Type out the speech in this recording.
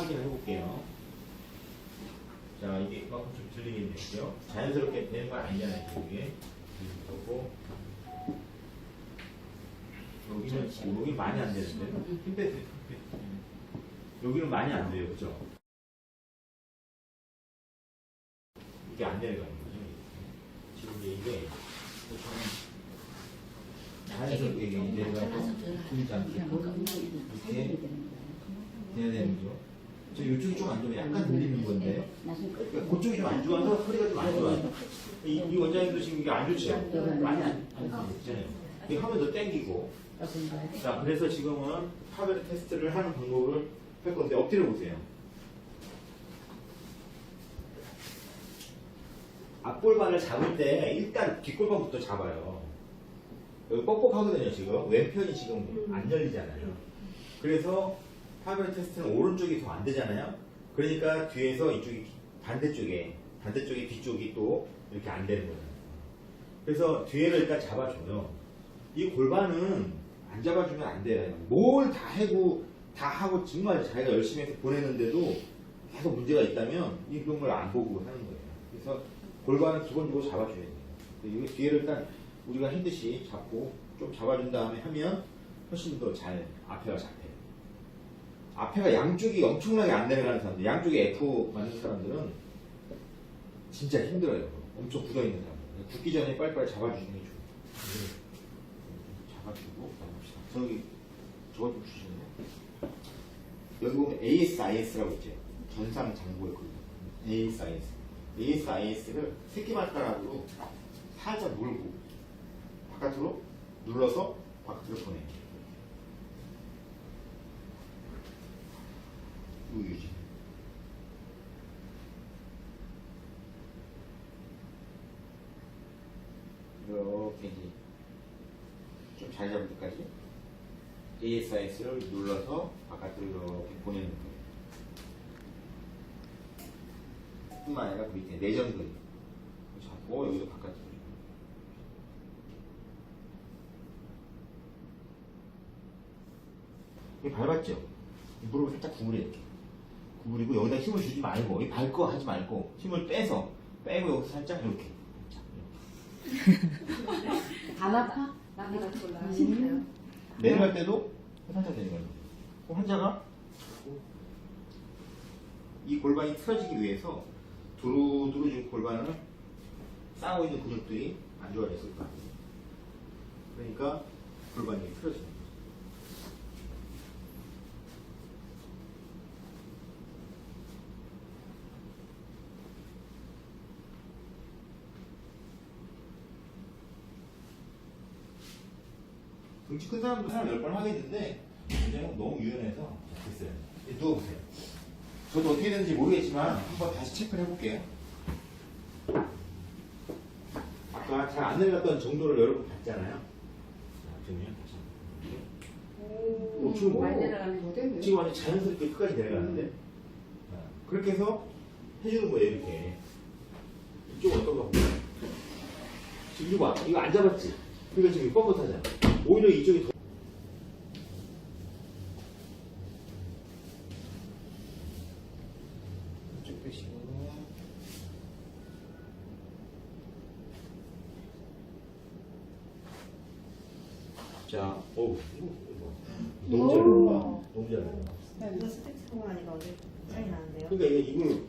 확인을 해볼게요. 자, 이게 그만큼 좀 됐죠? 자연스럽게 되는 건 아니잖아요, 지금 이게. 그리고 여기는, 여기 많이 안 되는데. 힘 빼세요, 힘 빼세요. 여기는 많이 안 돼요, 그죠? 이게 안 내려가는 거죠. 지금 이게 자연스럽게 내려가고 들리지 않게 이렇게 돼야 되는 거죠. 저 이쪽이 좀 안 좋아요. 약간 들리는 건데. 그러니까 그쪽이 좀 안 좋아서 허리가 좀 안 좋아요. 이, 이 원장님도 지금 이게 안 좋죠? 많이 안, 안 좋잖아요. 하면 더 땡기고. 자, 그래서 지금은 파벨 테스트를 하는 방법을 할 건데, 엎드려 보세요. 앞골반을 잡을 때 일단 뒷골반부터 잡아요. 여기 뻑뻑하거든요, 지금. 왼편이 지금 안 열리잖아요. 그래서 파벨 테스트는 오른쪽이 더 안 되잖아요. 그러니까 뒤에서 이쪽이 반대쪽에, 반대쪽에 뒤쪽이 또 이렇게 안 되는 거예요. 그래서 뒤에를 일단 잡아줘요. 이 골반은 안 잡아주면 안 돼요. 뭘 다 하고, 다 하고 정말 자기가 열심히 해서 보내는데도 계속 문제가 있다면 이런 걸 안 보고 하는 거예요. 그래서 골반은 기본적으로 잡아줘야 돼요. 이거 뒤에를 일단 우리가 힘듯이 잡고 좀 잡아준 다음에 하면 훨씬 더 잘 앞에가 잡혀요. 앞에가 양쪽이 엄청나게 안 내려가는 사람들, 양쪽이 F 맞는 사람들은 진짜 힘들어요. 엄청 굳어 있는 사람들. 굳기 전에 빨리빨리 잡아주는 게 좋아요. 잡아주고, 봅시다. 저기, 저거 좀 주시네요. 여기 보면 ASIS라고 있죠. 전상장고의 글. ASIS. ASIS를 새끼 발가락으로 살짝 물고, 바깥으로 눌러서 바깥으로 보내요. 우유지. 이렇게 이제 좀잘 잡을 때까지 ASIS를 눌러서 바깥으로 이렇게 보내는 거예요. 뿐만 아니라 그 밑에 내전근 잡고 여기도 바깥으로. 이게 밟았죠? 이 무릎을 살짝 구부려 이렇게. 구부리고 여기다 힘을 주지 말고 이 밟고 하지 말고 힘을 빼서 빼고 여기서 살짝 이렇게 안 아파? 나보다 더. 진짜요? 내려갈 때도 살짝 내려가요. 그럼 환자가 이 골반이 틀어지기 위해서 두루두루 지금 골반을 싸고 있는 근육들이 안 좋아졌을 거 아니에요. 그러니까 골반이 거 등치 큰 사람도 사람 열번 하겠는데 문제는 너무 유연해서 됐어요. 이제 누워보세요. 저도 어떻게 되는지 모르겠지만 한번 다시 체크를 해볼게요. 아까 잘 안 내려갔던 정도를 여러분 봤잖아요. 자, 지금요. 다시. 어, 지금 뭐, 많이 내려가는 거죠? 지금 완전 자연스럽게 끝까지 내려가는데 자, 그렇게 해서 해주는 거예요 이렇게 이쪽은 어떤가 볼까요? 지금 이거 봐 이거 안 잡았지? 그러니까 지금 뻣뻣하잖아 오히려 이쪽이 더 이쪽 빼시고 자, 어우, 너무 잘 나온다. 너무 잘 나온다. 이거 스택스공 하니까 어제 차이 나는데요. 그러니까 이게 이걸